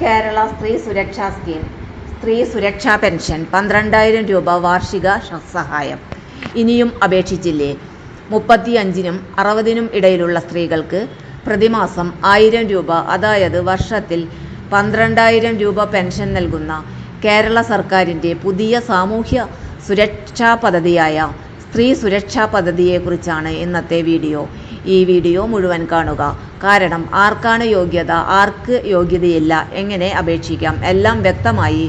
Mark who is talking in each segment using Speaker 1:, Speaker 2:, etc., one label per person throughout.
Speaker 1: കേരള സ്ത്രീ സുരക്ഷാ സ്കീം. സ്ത്രീ സുരക്ഷാ പെൻഷൻ പന്ത്രണ്ടായിരം രൂപ വാർഷിക സഹായം. ഇനിയും അപേക്ഷിച്ചില്ലേ? മുപ്പത്തി അഞ്ചിനും അറുപതിനും ഇടയിലുള്ള സ്ത്രീകൾക്ക് പ്രതിമാസം ആയിരം രൂപ അതായത് വർഷത്തിൽ പന്ത്രണ്ടായിരം രൂപ പെൻഷൻ നൽകുന്ന കേരള സർക്കാരിന്റെ പുതിയ സാമൂഹ്യ സുരക്ഷാ പദ്ധതിയായ സ്ത്രീ സുരക്ഷാ പദ്ധതിയെക്കുറിച്ചാണ് ഇന്നത്തെ വീഡിയോ. ഈ വീഡിയോ മുഴുവൻ കാണുക. കാരണം ആർക്കാണ് യോഗ്യത ആർക്ക് യോഗ്യതയില്ല എങ്ങനെ അപേക്ഷിക്കാം എല്ലാം വ്യക്തമായി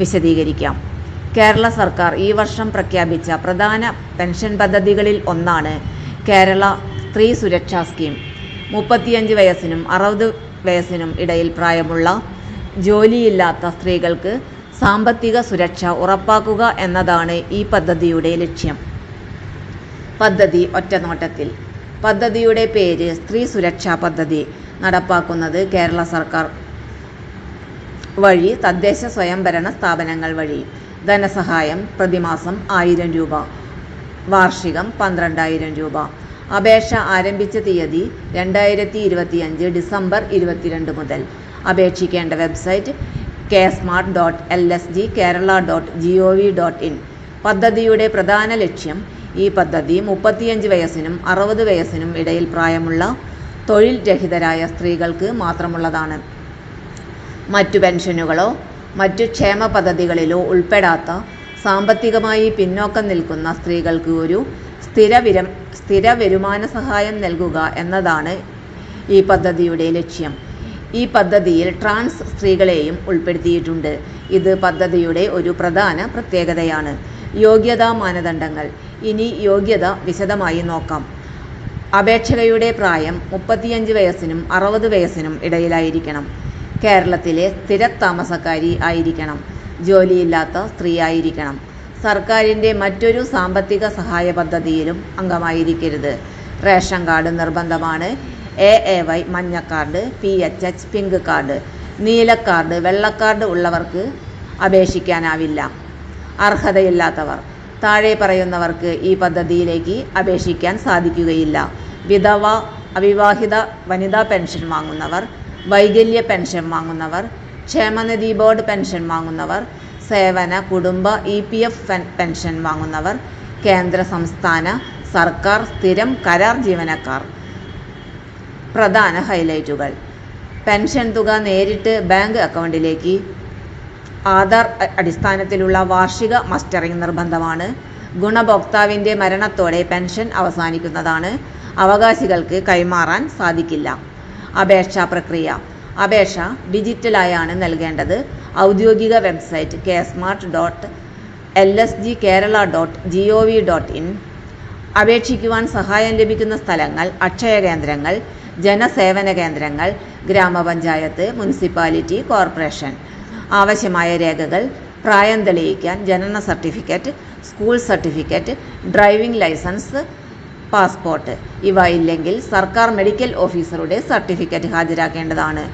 Speaker 1: വിശദീകരിക്കാം. കേരള സർക്കാർ ഈ വർഷം പ്രഖ്യാപിച്ച പ്രധാന പെൻഷൻ പദ്ധതികളിൽ ഒന്നാണ് കേരള സ്ത്രീ സുരക്ഷാ സ്കീം. മുപ്പത്തിയഞ്ച് വയസ്സിനും അറുപത് വയസ്സിനും ഇടയിൽ പ്രായമുള്ള ജോലിയില്ലാത്ത സ്ത്രീകൾക്ക് സാമ്പത്തിക സുരക്ഷ ഉറപ്പാക്കുക എന്നതാണ് ഈ പദ്ധതിയുടെ ലക്ഷ്യം. പദ്ധതി ഒറ്റനോട്ടത്തിൽ. പദ്ധതിയുടെ പേര് സ്ത്രീ സുരക്ഷാ പദ്ധതി നടപ്പാക്കുന്നത് കേരള സർക്കാർ വഴി തദ്ദേശ സ്വയംഭരണ സ്ഥാപനങ്ങൾ വഴി. ധനസഹായം പ്രതിമാസം ആയിരം രൂപ. വാർഷികം പന്ത്രണ്ടായിരം രൂപ. അപേക്ഷ ആരംഭിച്ച തീയതി രണ്ടായിരത്തി ഇരുപത്തിയഞ്ച് ഡിസംബർ ഇരുപത്തിരണ്ട് മുതൽ. അപേക്ഷിക്കേണ്ട website K smart dot L S G Kerala dot G O V dot in. പദ്ധതിയുടെ പ്രധാന ലക്ഷ്യം ഈ പദ്ധതി മുപ്പത്തിയഞ്ച് വയസ്സിനും അറുപത് വയസ്സിനും ഇടയിൽ പ്രായമുള്ള തൊഴിൽ രഹിതരായ സ്ത്രീകൾക്ക് മാത്രമുള്ളതാണ്. മറ്റു പെൻഷനുകളോ മറ്റു ക്ഷേമ പദ്ധതികളിലോ ഉൾപ്പെടാത്ത സാമ്പത്തികമായി പിന്നോക്കം നിൽക്കുന്ന സ്ത്രീകൾക്ക് ഒരു സ്ഥിര സ്ഥിര വരുമാന സഹായം നൽകുക എന്നതാണ് ഈ പദ്ധതിയുടെ ലക്ഷ്യം. ഈ പദ്ധതിയിൽ ട്രാൻസ് സ്ത്രീകളെയും ഉൾപ്പെടുത്തിയിട്ടുണ്ട്. ഇത് പദ്ധതിയുടെ ഒരു പ്രധാന പ്രത്യേകതയാണ്. യോഗ്യതാ മാനദണ്ഡങ്ങൾ. ഇനി യോഗ്യത വിശദമായി നോക്കാം. അപേക്ഷകയുടെ പ്രായം മുപ്പത്തിയഞ്ച് വയസ്സിനും അറുപത് വയസ്സിനും ഇടയിലായിരിക്കണം. കേരളത്തിലെ സ്ഥിര താമസക്കാരി ആയിരിക്കണം. ജോലിയില്ലാത്ത സ്ത്രീ ആയിരിക്കണം. സർക്കാരിന്റെ മറ്റൊരു സാമ്പത്തിക സഹായ പദ്ധതിയിലും അംഗമായിരിക്കരുത്. റേഷൻ കാർഡ് നിർബന്ധമാണ്. എ എ വൈ മഞ്ഞ card P H H pink card നീല കാർഡ് വെള്ള കാർഡ് ഉള്ളവർക്ക് അപേക്ഷിക്കാനാവില്ല. അർഹതയില്ലാത്തവർ താഴെ പറയുന്നവർക്ക് ഈ പദ്ധതിയിലേക്ക് അപേക്ഷിക്കാൻ സാധിക്കുകയില്ല. വിധവ അവിവാഹിത വനിതാ പെൻഷൻ വാങ്ങുന്നവർ വൈകല്യ പെൻഷൻ വാങ്ങുന്നവർ ക്ഷേമനിധി ബോർഡ് പെൻഷൻ വാങ്ങുന്നവർ സേവന കുടുംബ ഇ പി എഫ് പെൻഷൻ വാങ്ങുന്നവർ കേന്ദ്ര സംസ്ഥാന സർക്കാർ സ്ഥിരം കരാർ ജീവനക്കാർ. പ്രധാന ഹൈലൈറ്റുകൾ. പെൻഷൻ തുക നേരിട്ട് ബാങ്ക് അക്കൗണ്ടിലേക്ക് ആധാർ അടിസ്ഥാനത്തിലുള്ള വാർഷിക മസ്റ്ററിംഗ് നിർബന്ധമാണ്. ഗുണഭോക്താവിന്റെ മരണത്തോടെ പെൻഷൻ അവസാനിക്കുന്നതാണ്. അവകാശികൾക്ക് കൈമാറാൻ സാധിക്കില്ല. അപേക്ഷാ പ്രക്രിയ. അപേക്ഷ ഡിജിറ്റലായാണ് നൽകേണ്ടത്. ഔദ്യോഗിക website K smart dot L S G Kerala dot G O V dot in. അപേക്ഷിക്കുവാൻ സഹായം ലഭിക്കുന്ന സ്ഥലങ്ങൾ അക്ഷയ കേന്ദ്രങ്ങൾ ജനസേവന കേന്ദ്രങ്ങൾ ഗ്രാമപഞ്ചായത്ത് മുനിസിപ്പാലിറ്റി കോർപ്പറേഷൻ. ആവശ്യമായ രേഖകൾ പ്രായം തെളിയിക്കാൻ ജനന certificate school certificate driving licence passport. ഇവ ഇല്ലെങ്കിൽ സർക്കാർ മെഡിക്കൽ ഓഫീസറുടെ സർട്ടിഫിക്കറ്റ് ഹാജരാക്കേണ്ടതാണ്.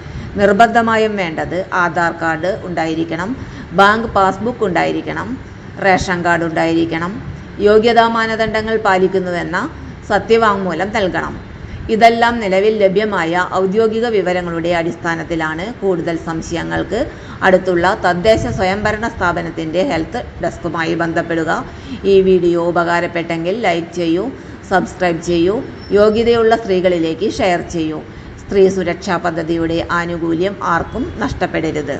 Speaker 1: നിർബന്ധമായും വേണ്ടത് ആധാർ കാർഡ് ഉണ്ടായിരിക്കണം ബാങ്ക് പാസ്ബുക്ക് ഉണ്ടായിരിക്കണം റേഷൻ കാർഡ് ഉണ്ടായിരിക്കണം യോഗ്യതാ മാനദണ്ഡങ്ങൾ പാലിക്കുന്നുവെന്ന സത്യവാങ്മൂലം നൽകണം. ഇതെല്ലാം നിലവിൽ ലഭ്യമായ ഔദ്യോഗിക വിവരങ്ങളുടെ അടിസ്ഥാനത്തിലാണ് കൂടുതൽ സംശയങ്ങൾക്ക് അടുത്തുള്ള തദ്ദേശ സ്വയംഭരണ സ്ഥാപനത്തിന്റെ ഹെൽത്ത് ഡെസ്കുമായി ബന്ധപ്പെടുക. ഈ വീഡിയോ ഉപകാരപ്പെട്ടെങ്കിൽ ലൈക്ക് ചെയ്യൂ സബ്സ്ക്രൈബ് ചെയ്യൂ യോഗ്യതയുള്ള സ്ത്രീകളിലേക്ക് ഷെയർ ചെയ്യൂ. സ്ത്രീ സുരക്ഷാ പദ്ധതിയുടെ ആനുകൂല്യം ആർക്കും നഷ്ടപ്പെടരുത്.